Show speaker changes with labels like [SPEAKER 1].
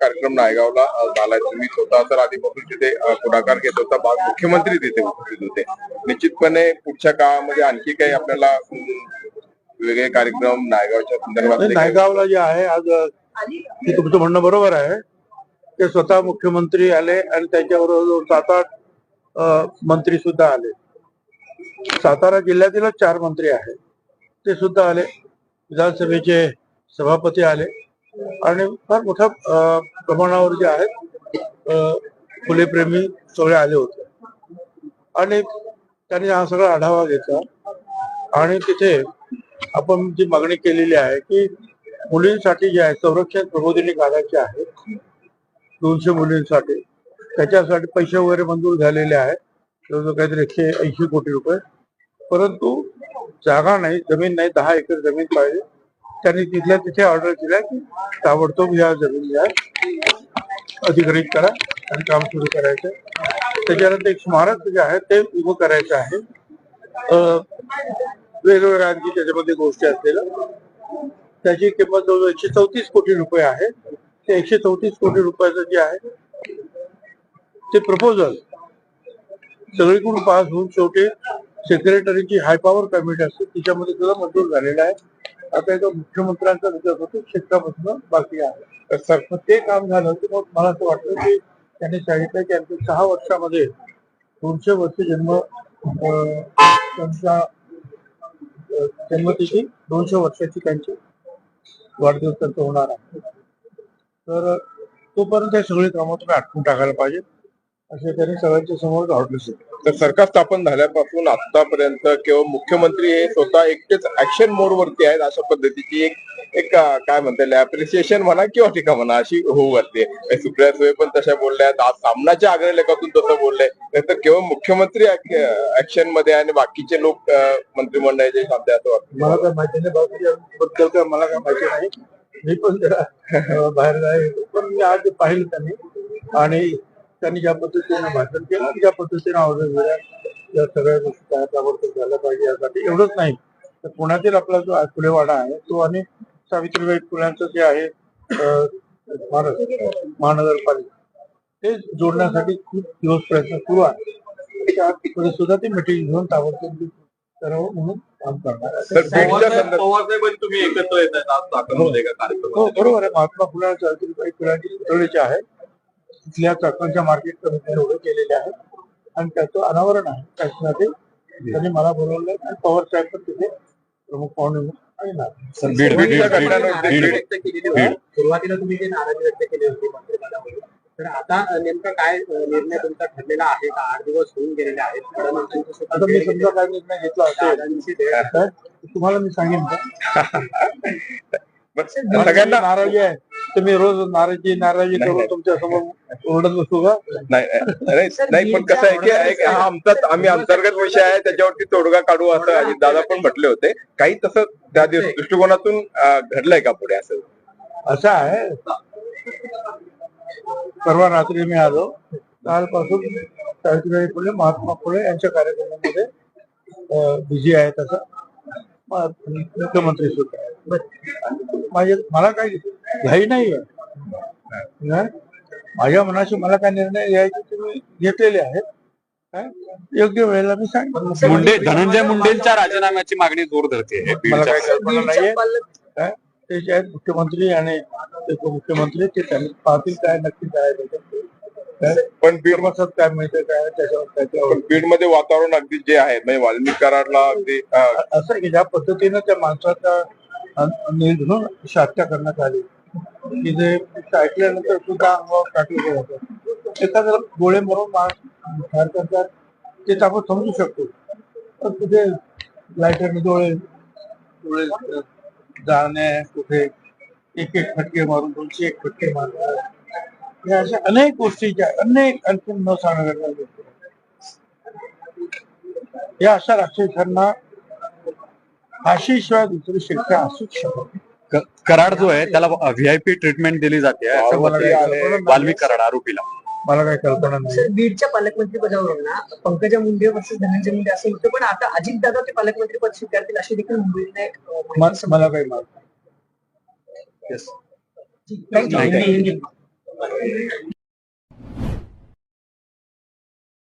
[SPEAKER 1] कार्यक्रम नायगावला झालाय तुम्ही स्वतः तर आधीपासून तिथे पुढाकार घेत होता. बा- मुख्यमंत्री तिथे उपस्थित होते. निश्चितपणे पुढच्या काळामध्ये आणखी काही आपल्याला वेगळे कार्यक्रम नायगावच्या संदर्भात
[SPEAKER 2] नायगावला जे आहे आज तुमचं म्हणणं बरोबर आहे. ते स्वतः मुख्यमंत्री आले आणि त्यांच्याबरोबर सात आठ मंत्री सुद्धा आले. सातारा जिल्ह्यातीलच चार मंत्री आहेत. ते सुद्धा आले. विधानसभेचे सभापती आले. आणि फार मोठ्या प्रमाणावर जे आहेत फुलेप्रेमी सगळे आले होते. आणि त्यांनी हा सगळा आढावा घेतला. आणि तिथे आपण जी मागणी केलेली आहे की मुलींसाठी जे आहे संरक्षण प्रबोधिनी काढायचे आहे दोनशे मुलींसाठी त्याच्यासाठी पैसे वगैरे मंजूर झालेले आहेत. जवळजवळ काहीतरी एकशे ऐंशी कोटी रुपये. परंतु जागा नाही जमीन नाही दहा एकर जमीन पाहिजे. त्यांनी तिथल्या तिथे ऑर्डर दिल्या की ताबडतोब या जमीन या अधिग्रहित करा आणि काम सुरू करायचं. आहे. त्याच्यानंतर एक स्मारक जे आहे ते उभं करायचं आहे. वेगवेगळ्या आणखी त्याच्यामध्ये गोष्टी असलेल्या त्याची किंमत जवळजवळ एकशे चौतीस कोटी रुपये आहे. ते एकशे चौतीस कोटी रुपयाचं जे आहे ते प्रपोजल सगळीकडून पास होऊन शेवटी सेक्रेटरीची हाय पॉवर कमिटी असते तिच्यामध्ये सुद्धा मंजूर झालेला आहे. आता एका मुख्यमंत्र्यांचा विचार होतो क्षेत्रापासून बाकी आहे. तर ते काम झालं की मग मला असं वाटतं की त्यांनी सांगितलं की आमच्या सहा वर्षामध्ये दोनशे वर्ष जन्म त्यांच्या जन्मतिथी दोनशे वर्षाची त्यांची वाढदिवस त्यांचा होणार आहे. तर तोपर्यंत हे सगळी कामं तुम्ही आटकून टाकायला पाहिजे असे त्यांनी सगळ्यांच्या समोर धावले
[SPEAKER 1] तर सरकार स्थापन झाल्यापासून आतापर्यंत केवळ मुख्यमंत्री हे स्वतः एकटेच ऍक्शन मोड वरती आहेत अशा पद्धतीची एक एक काय म्हणता येईल अप्रिसिएशन म्हणा किंवा टीका म्हणा अशी होऊ वरते सुप्रिया सुळे पण तशा बोलल्या आज सामनाच्या अग्रलेखातून तसं बोलले. तर केवळ मुख्यमंत्री ऍक्शनमध्ये आणि बाकीचे लोक मंत्रिमंडळाचे सध्या असं वाटतं.
[SPEAKER 2] मला काय माहिती नाही बाबतीबद्दल काय मला काय माहिती नाही. मी पण जरा बाहेर नाही पण मी आज पाहिलं त्यांनी. आणि त्यांनी ज्या पद्धतीने भाषण केलं आणि ज्या पद्धतीने ऑर्डर दिल्या या सगळ्या गोष्टी काय ताबडतोब झाल्या पाहिजे यासाठी एवढंच नाही. तर पुण्यातील आपला जो फुलेवाडा आहे तो आणि सावित्रीबाई फुल्यांचं जे आहे स्मारक महानगरपालिका ते जोडण्यासाठी खूप दिवस प्रयत्न सुरू आहे. त्यामध्ये सुद्धा ते मिटिंग घेऊन ताबडतोब करावं म्हणून काम करणार
[SPEAKER 3] तुम्ही एकत्र येत आहेत आज चाकणमध्ये का कार्यक्रम
[SPEAKER 2] हो बरोबर आहे. महात्मा फुले सावित्रीबाई फुलांची पुतळेचे आहे. तिथल्या चाकणच्या मार्केट कमिटीने उभे केलेले आहे. आणि त्याचं अनावरण आहे. त्याच्यासाठी त्यांनी मला बोलवलं आणि पवार साहेब पण तिथे प्रमुख पाहुणे
[SPEAKER 4] सुरुवातीला तुम्ही जे नाराजी व्यक्त केली होती मंत्रिपदावर तर आता नेमका काय निर्णय तुमचा ठरलेला आहे? का आठ दिवस होऊन गेलेले आहेत? फडणवीसांचं
[SPEAKER 2] आता मी समजा काय निर्णय घेतला असेल तुम्हाला मी सांगेन का? सगळ्यांना नाराजी आहे. तुम्ही रोज नाराजी नाराजी करून. तुमच्यासमोर ओरडत बसू का?
[SPEAKER 1] नाही नाही नाही, पण कसं आहे की एक हा आमचा आम्ही अंतर्गत विषय आहे त्याच्यावरती तोडगा काढू असं अजित दादा पण म्हटले होते. काही तसं त्या दिवस दृष्टिकोनातून घडलंय का पुढे असं?
[SPEAKER 2] असं आहे. परवा रात्री मी आलो. कालपासून सावित्रीबाई फुले महात्मा फुले यांच्या कार्यक्रमामध्ये बिझी आहे तसं. मुख्यमंत्री सुद्धा. माझे मला काही घाई नाही आहे माझ्या मनाशी मला काय निर्णय घ्यायचे ते मी घेतलेले आहेत. काय? योग्य वेळेला मी सांगितलं
[SPEAKER 3] मुंडे धनंजय मुंडेंच्या राजीनाम्याची मागणी जोर धरते
[SPEAKER 2] मला काही कल्पना नाहीये. काय ते जे आहेत मुख्यमंत्री आणि ते उपमुख्यमंत्री ते त्यांनी पाहतील काय नक्की काय
[SPEAKER 1] पण बीड
[SPEAKER 2] कर्मसात काय मिळतं काय त्याच्यावर
[SPEAKER 1] बीडमध्ये वातावरण अगदी जे आहे म्हणजे वाल्मिक कराडला अगदी
[SPEAKER 2] असं आहे की ज्या पद्धतीनं त्या माणसाचा निर्घृण हत्या करण्यात आली की जे ऐकल्यानंतर सुद्धा अंगावर काटलं जातं गोळे मारून माणूस ठार करतात ते आपण समजू शकतो. पण कुठे लायटरने डोळे डोळे जाणे कुठे एक एक फटके मारून दोनशे एक फटके मारणार या अशा अनेक गोष्टी ज्या अनेक अंतिम न सांगण्याच्या गोष्टी या अशा राक्षसांना फाशीशिवाय दुसरी शिक्षा असूच शकत नाही.
[SPEAKER 3] कराड जो आहे त्याला व्हीआयपी ट्रीटमेंट दिली जाते असं मत आहे. वाल्मिक कराड आरोपीला
[SPEAKER 2] मला काही कल्पना नाही
[SPEAKER 5] सर बीडच्या पालकमंत्री पदावरून ना पंकजा मुंडे वर्सेस धनंजय मुंडे असं होतं पण आता अजित दादा ते पालकमंत्री पद स्वीकारतील अशी देखील मुंबईने माहिती
[SPEAKER 2] मला काही माहीत नाही.
[SPEAKER 5] समजली. Thank you.
[SPEAKER 3] Thank you.
[SPEAKER 5] आहे